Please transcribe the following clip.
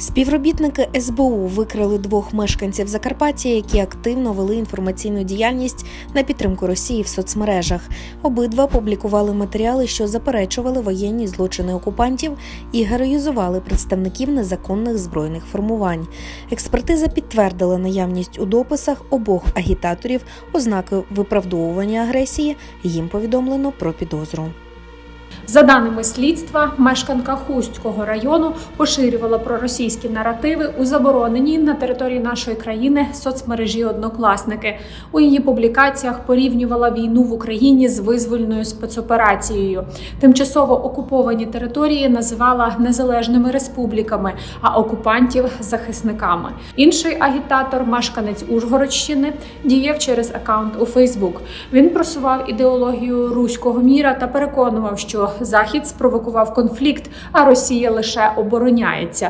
Співробітники СБУ викрили двох мешканців Закарпаття, які активно вели інформаційну діяльність на підтримку Росії в соцмережах. Обидва публікували матеріали, що заперечували воєнні злочини окупантів і героїзували представників незаконних збройних формувань. Експертиза підтвердила наявність у дописах обох агітаторів ознаки виправдовування агресії. Їм повідомлено про підозру. За даними слідства, мешканка Хустського району поширювала проросійські наративи у забороненій на території нашої країни соцмережі Однокласники. У її публікаціях порівнювала війну в Україні з визвольною спецоперацією. Тимчасово окуповані території називала незалежними республіками, а окупантів захисниками. Інший агітатор, мешканець Ужгородщини, діяв через аккаунт у Фейсбук. Він просував ідеологію руського міра та переконував, що Захід спровокував конфлікт, а Росія лише обороняється.